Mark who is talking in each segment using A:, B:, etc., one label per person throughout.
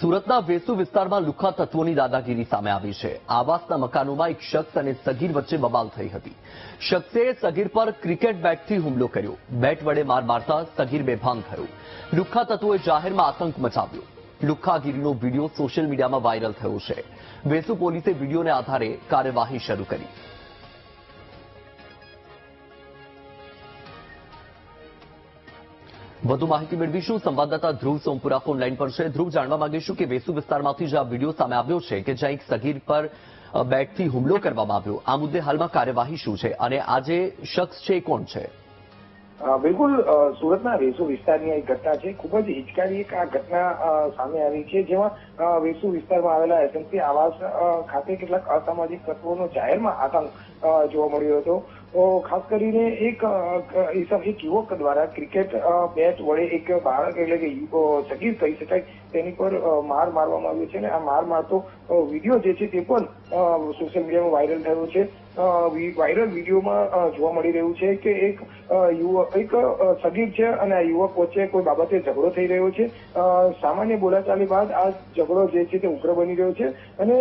A: સુરતના વેસુ વિસ્તારમાં લુખા તત્વોની દાદાગીરી સામે આવી છે. આવાસના મકાનોમાં એક શખ્સ અને સગીર વચ્ચે બબાલ થઈ હતી. શખ્સે સગીર પર ક્રિકેટ બેટથી હુમલો કર્યો. બેટ વડે માર મારતા સગીર બેભાન થયો. લુખ્ખા તત્વોએ જાહેરમાં આતંક મચાવ્યો. લુખાગીરીનો વીડિયો સોશિયલ મીડિયામાં વાયરલ થયો છે. વેસુ પોલીસે વિડીયોને આધારે કાર્યવાહી શરૂ કરી. વધુ માહિતી મેળવીશું. સંવાદદાતા ધ્રુવ સોમપુરા ફોનલાઈન પર છે. ધ્રુવ, જાણવા માંગીશું કે વેસુ વિસ્તારમાંથી જે આ વીડિયો સામે આવ્યો છે કે જ્યાં એક સગીર પર બેટથી હુમલો કરવામાં આવ્યો. આ મુદ્દે હાલમાં કાર્યવાહી શું છે અને આ જે શખ્સ છે એ કોણ છે?
B: બિલકુલ સુરતના વેસુ વિસ્તારની એક ઘટના છે. ખૂબ જ હિચકારી એક આ ઘટના સામે આવી છે, જેમાં વેસુ વિસ્તારમાં આવેલા એસએમસી આવાસ ખાતે કેટલાક અસામાજિક તત્વોનો જાહેરમાં આતંક જોવા મળ્યો હતો. ખાસ કરીને એક એક યુવક દ્વારા ક્રિકેટ બેટ વડે એક બાળક એટલે કે સગીર કહી શકાય, તેની પર માર મારવામાં આવ્યો છે અને આ માર મારતો વીડિયો જે છે તે પણ સોશિયલ મીડિયામાં વાયરલ થયો છે. વાયરલ વિડીયોમાં જોવા મળી રહ્યું છે કે એક યુવક, એક સગીર છે અને આ યુવક વચ્ચે કોઈ બાબતે ઝઘડો થઈ રહ્યો છે. સામાન્ય બોલાચાલી બાદ આ ઝઘડો જે છે તે ઉગ્ર બની રહ્યો છે અને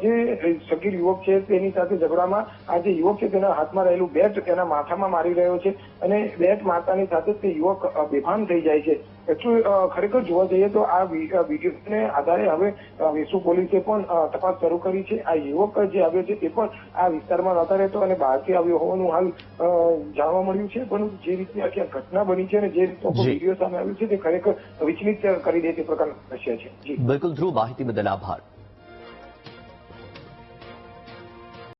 B: જે સગીર યુવક છે તેની સાથે ઝઘડામાં આ જે યુવક છે તેના હાથમાં રહેલું બેટ તેના માથામાં મારી રહ્યો છે અને બેટ મારતાની સાથે તે યુવક બેભાન થઈ જાય છે. એટલું ખરેખર જોવા જઈએ તો આ વિડીયોને આધારે હવે વેસુ પોલીસે પણ તપાસ શરૂ કરી છે. આ યુવક જે આવ્યો છે તે પણ આ વિસ્તારમાં નહોતા રહેતો અને બહારથી આવ્યો હોવાનું હાલ જાણવા મળ્યું છે. પણ જે રીતે આખી આ ઘટના બની છે અને જે રીતે વીડિયો સામે આવ્યું છે તે ખરેખર વિચલિત કરી દે તે પ્રકારનું દ્રશ્ય છે.
A: બિલકુલ ધ્રુવ માહિતી બદલ આભાર.